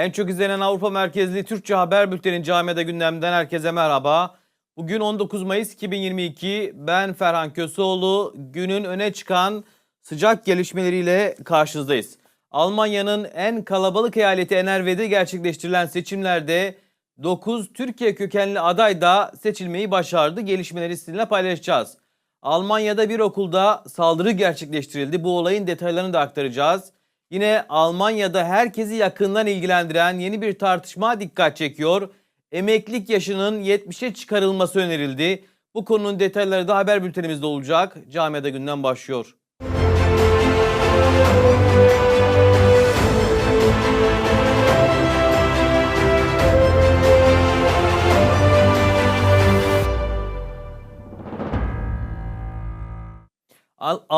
En çok izlenen Avrupa merkezli Türkçe haber bülteni Camiada Gündem'den herkese merhaba. Bugün 19 Mayıs 2022. Ben Ferhan Köseoğlu. Günün öne çıkan sıcak gelişmeleriyle karşınızdayız. Almanya'nın en kalabalık eyaleti NRV'de gerçekleştirilen seçimlerde 9 Türkiye kökenli aday da seçilmeyi başardı. Gelişmeleri sizinle paylaşacağız. Almanya'da bir okulda saldırı gerçekleştirildi. Bu olayın detaylarını da aktaracağız. Yine Almanya'da herkesi yakından ilgilendiren yeni bir tartışma dikkat çekiyor. Emeklilik yaşının 70'e çıkarılması önerildi. Bu konunun detayları da haber bültenimizde olacak. Camiada günden başlıyor.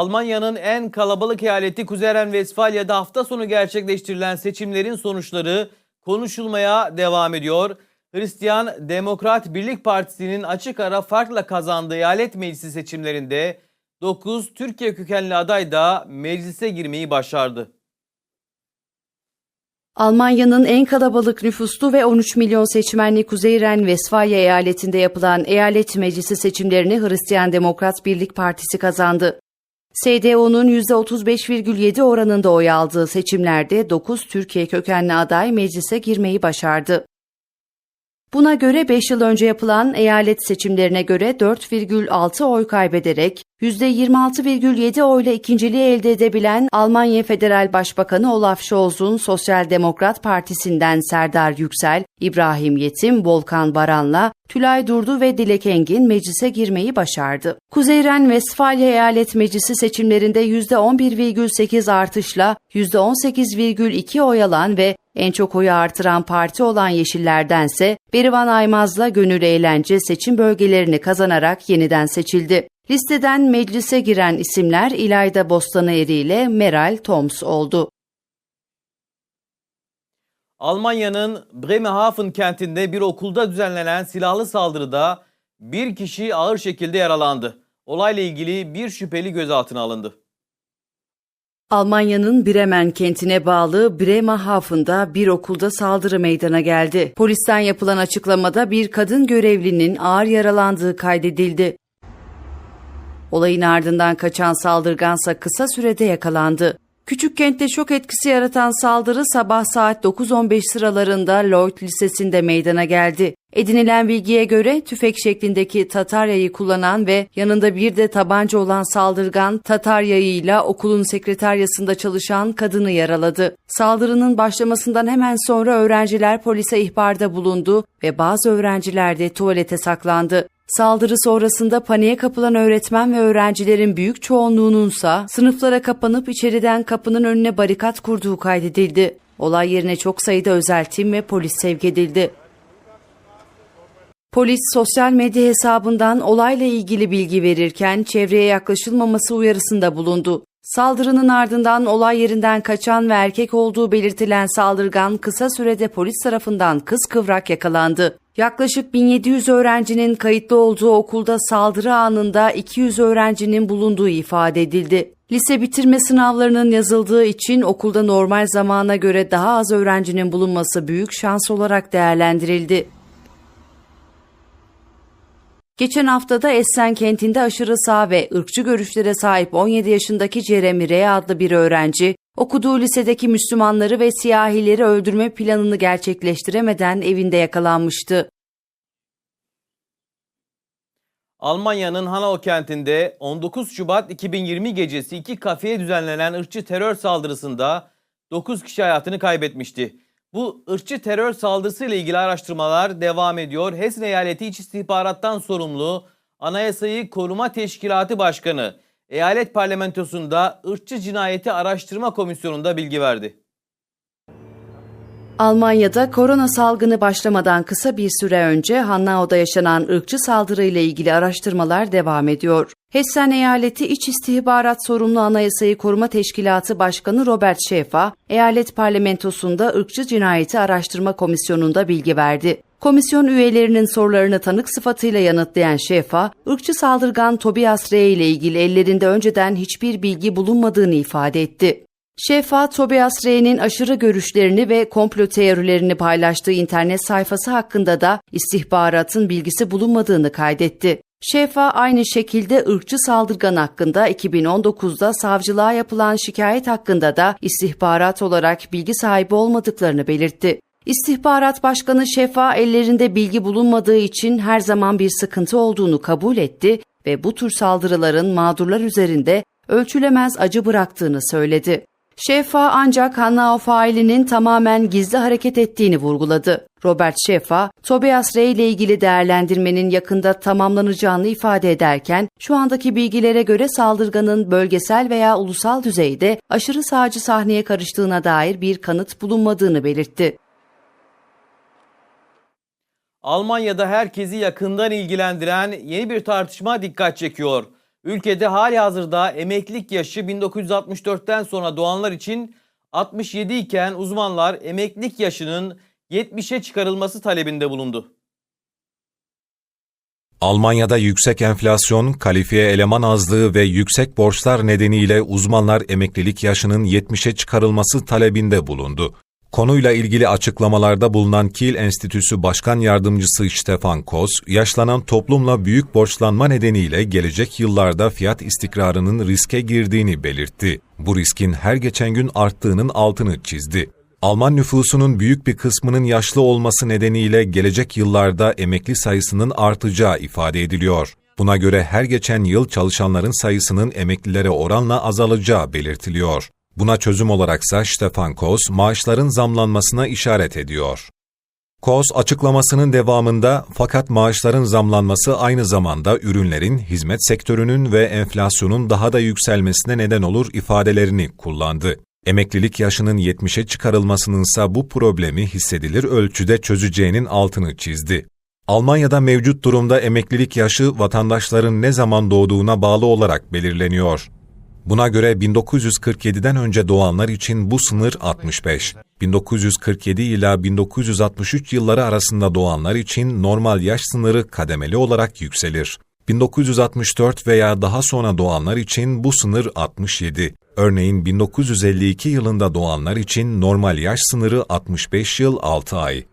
Almanya'nın en kalabalık eyaleti Kuzey Ren-Vesfalya'da hafta sonu gerçekleştirilen seçimlerin sonuçları konuşulmaya devam ediyor. Hristiyan Demokrat Birlik Partisi'nin açık ara farkla kazandığı eyalet meclisi seçimlerinde 9 Türkiye kökenli aday da meclise girmeyi başardı. Almanya'nın en kalabalık nüfuslu ve 13 milyon seçmenli Kuzey Ren-Vesfalya eyaletinde yapılan eyalet meclisi seçimlerini Hristiyan Demokrat Birlik Partisi kazandı. SDO'nun %35,7 oranında oy aldığı seçimlerde 9 Türkiye kökenli aday meclise girmeyi başardı. Buna göre 5 yıl önce yapılan eyalet seçimlerine göre 4,6 oy kaybederek %26,7 oyla ikinciliği elde edebilen Almanya Federal Başbakanı Olaf Scholz'un Sosyal Demokrat Partisi'nden Serdar Yüksel, İbrahim Yetim, Volkan Baran'la Tülay Durdu ve Dilek Engin meclise girmeyi başardı. Kuzey Ren-Vesfalya Eyalet Meclisi seçimlerinde %11,8 artışla %18,2 oy alan ve en çok oyu artıran parti olan Yeşillerdense Berivan Aymaz'la Gönül Eğlence seçim bölgelerini kazanarak yeniden seçildi. Listeden meclise giren isimler İlayda Bostaneri ile Meral Toms oldu. Almanya'nın Bremerhaven kentinde bir okulda düzenlenen silahlı saldırıda bir kişi ağır şekilde yaralandı. Olayla ilgili bir şüpheli gözaltına alındı. Almanya'nın Bremen kentine bağlı Bremerhaven'da bir okulda saldırı meydana geldi. Polisten yapılan açıklamada bir kadın görevlinin ağır yaralandığı kaydedildi. Olayın ardından kaçan saldırgansa kısa sürede yakalandı. Küçük kentte şok etkisi yaratan saldırı sabah saat 9.15 sıralarında Lloyd Lisesi'nde meydana geldi. Edinilen bilgiye göre tüfek şeklindeki Tatar yayı kullanan ve yanında bir de tabanca olan saldırgan Tatar yayıyla okulun sekreteryasında çalışan kadını yaraladı. Saldırının başlamasından hemen sonra öğrenciler polise ihbarda bulundu ve bazı öğrenciler de tuvalete saklandı. Saldırı sonrasında paniğe kapılan öğretmen ve öğrencilerin büyük çoğunluğununsa sınıflara kapanıp içeriden kapının önüne barikat kurduğu kaydedildi. Olay yerine çok sayıda özel tim ve polis sevk edildi. Polis sosyal medya hesabından olayla ilgili bilgi verirken çevreye yaklaşılmaması uyarısında bulundu. Saldırının ardından olay yerinden kaçan ve erkek olduğu belirtilen saldırgan kısa sürede polis tarafından kız kıvrak yakalandı. Yaklaşık 1700 öğrencinin kayıtlı olduğu okulda saldırı anında 200 öğrencinin bulunduğu ifade edildi. Lise bitirme sınavlarının yazıldığı için okulda normal zamana göre daha az öğrencinin bulunması büyük şans olarak değerlendirildi. Geçen haftada Essen kentinde aşırı sağ ve ırkçı görüşlere sahip 17 yaşındaki Jeremy Ray adlı bir öğrenci, okuduğu lisedeki Müslümanları ve siyahileri öldürme planını gerçekleştiremeden evinde yakalanmıştı. Almanya'nın Hanau kentinde 19 Şubat 2020 gecesi iki kafeye düzenlenen ırkçı terör saldırısında 9 kişi hayatını kaybetmişti. Bu ırkçı terör saldırısıyla ilgili araştırmalar devam ediyor. Hessen Eyaleti İç İstihbarattan sorumlu Anayasayı Koruma Teşkilatı Başkanı eyalet parlamentosunda ırkçı cinayeti araştırma komisyonunda bilgi verdi. Almanya'da korona salgını başlamadan kısa bir süre önce Hannao'da yaşanan ırkçı saldırıyla ilgili araştırmalar devam ediyor. Hessen Eyaleti İç İstihbarat Sorumlu Anayasayı Koruma Teşkilatı Başkanı Robert Şefa, eyalet parlamentosunda ırkçı cinayeti araştırma komisyonunda bilgi verdi. Komisyon üyelerinin sorularını tanık sıfatıyla yanıtlayan Şefa, ırkçı saldırgan Tobias R. ile ilgili ellerinde önceden hiçbir bilgi bulunmadığını ifade etti. Şefa, Tobias Rey'nin aşırı görüşlerini ve komplo teorilerini paylaştığı internet sayfası hakkında da istihbaratın bilgisi bulunmadığını kaydetti. Şefa aynı şekilde ırkçı saldırgan hakkında 2019'da savcılığa yapılan şikayet hakkında da istihbarat olarak bilgi sahibi olmadıklarını belirtti. İstihbarat Başkanı Şefa ellerinde bilgi bulunmadığı için her zaman bir sıkıntı olduğunu kabul etti ve bu tür saldırıların mağdurlar üzerinde ölçülemez acı bıraktığını söyledi. Şefa ancak Hannao failinin tamamen gizli hareket ettiğini vurguladı. Robert Şefa, Tobias Ray ile ilgili değerlendirmenin yakında tamamlanacağını ifade ederken, şu andaki bilgilere göre saldırganın bölgesel veya ulusal düzeyde aşırı sağcı sahneye karıştığına dair bir kanıt bulunmadığını belirtti. Almanya'da herkesi yakından ilgilendiren yeni bir tartışma dikkat çekiyor. Ülkede hali hazırda emeklilik yaşı 1964'ten sonra doğanlar için 67 iken uzmanlar emeklilik yaşının 70'e çıkarılması talebinde bulundu. Almanya'da yüksek enflasyon, kalifiye eleman azlığı ve yüksek borçlar nedeniyle uzmanlar emeklilik yaşının 70'e çıkarılması talebinde bulundu. Konuyla ilgili açıklamalarda bulunan Kiel Enstitüsü Başkan Yardımcısı Stefan Kos, yaşlanan toplumla büyük borçlanma nedeniyle gelecek yıllarda fiyat istikrarının riske girdiğini belirtti. Bu riskin her geçen gün arttığının altını çizdi. Alman nüfusunun büyük bir kısmının yaşlı olması nedeniyle gelecek yıllarda emekli sayısının artacağı ifade ediliyor. Buna göre her geçen yıl çalışanların sayısının emeklilere oranla azalacağı belirtiliyor. Buna çözüm olaraksa Stefan Kos maaşların zamlanmasına işaret ediyor. Kos açıklamasının devamında fakat maaşların zamlanması aynı zamanda ürünlerin, hizmet sektörünün ve enflasyonun daha da yükselmesine neden olur ifadelerini kullandı. Emeklilik yaşının 70'e çıkarılmasınınsa bu problemi hissedilir ölçüde çözeceğinin altını çizdi. Almanya'da mevcut durumda emeklilik yaşı vatandaşların ne zaman doğduğuna bağlı olarak belirleniyor. Buna göre 1947'den önce doğanlar için bu sınır 65. 1947 ila 1963 yılları arasında doğanlar için normal yaş sınırı kademeli olarak yükselir. 1964 veya daha sonra doğanlar için bu sınır 67. Örneğin 1952 yılında doğanlar için normal yaş sınırı 65 yıl 6 ay.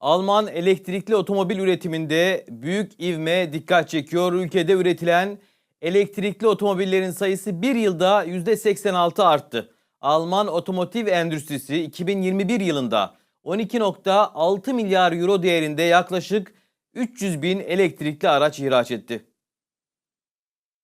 Alman elektrikli otomobil üretiminde büyük ivme dikkat çekiyor. Ülkede üretilen elektrikli otomobillerin sayısı bir yılda %86 arttı. Alman otomotiv endüstrisi 2021 yılında 12.6 milyar euro değerinde yaklaşık 300 bin elektrikli araç ihraç etti.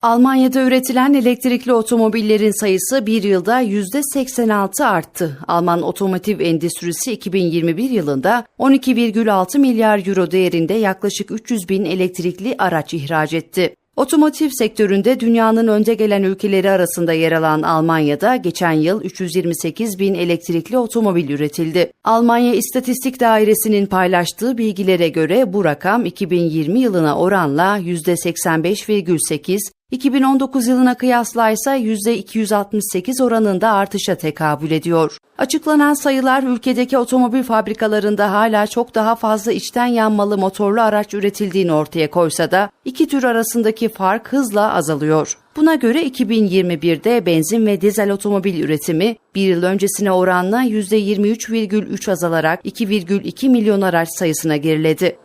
Almanya'da üretilen elektrikli otomobillerin sayısı bir yılda %86 arttı. Alman otomotiv endüstrisi 2021 yılında 12,6 milyar euro değerinde yaklaşık 300 bin elektrikli araç ihraç etti. Otomotiv sektöründe dünyanın önde gelen ülkeleri arasında yer alan Almanya'da geçen yıl 328 bin elektrikli otomobil üretildi. Almanya İstatistik Dairesi'nin paylaştığı bilgilere göre bu rakam 2020 yılına oranla %85,8, 2019 yılına kıyasla ise %268 oranında artışa tekabül ediyor. Açıklanan sayılar ülkedeki otomobil fabrikalarında hala çok daha fazla içten yanmalı motorlu araç üretildiğini ortaya koysa da iki tür arasındaki fark hızla azalıyor. Buna göre 2021'de benzin ve dizel otomobil üretimi bir yıl öncesine oranla %23,3 azalarak 2,2 milyon araç sayısına geriledi.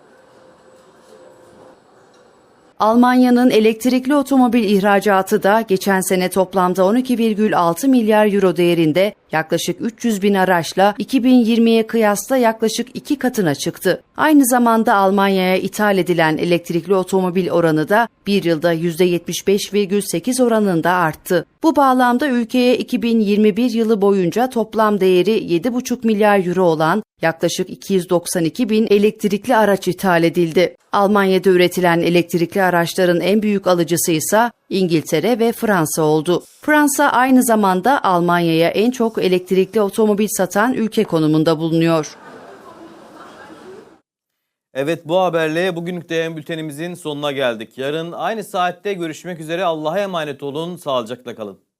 Almanya'nın elektrikli otomobil ihracatı da geçen sene toplamda 12,6 milyar euro değerinde yaklaşık 300 bin araçla 2020'ye kıyasla yaklaşık iki katına çıktı. Aynı zamanda Almanya'ya ithal edilen elektrikli otomobil oranı da bir yılda %75,8 oranında arttı. Bu bağlamda ülkeye 2021 yılı boyunca toplam değeri 7,5 milyar euro olan yaklaşık 292 bin elektrikli araç ithal edildi. Almanya'da üretilen elektrikli araçların en büyük alıcısı ise İngiltere ve Fransa oldu. Fransa aynı zamanda Almanya'ya en çok elektrikli otomobil satan ülke konumunda bulunuyor. Evet bu haberle bugünlük değerli bültenimizin sonuna geldik. Yarın aynı saatte görüşmek üzere. Allah'a emanet olun. Sağlıcakla kalın.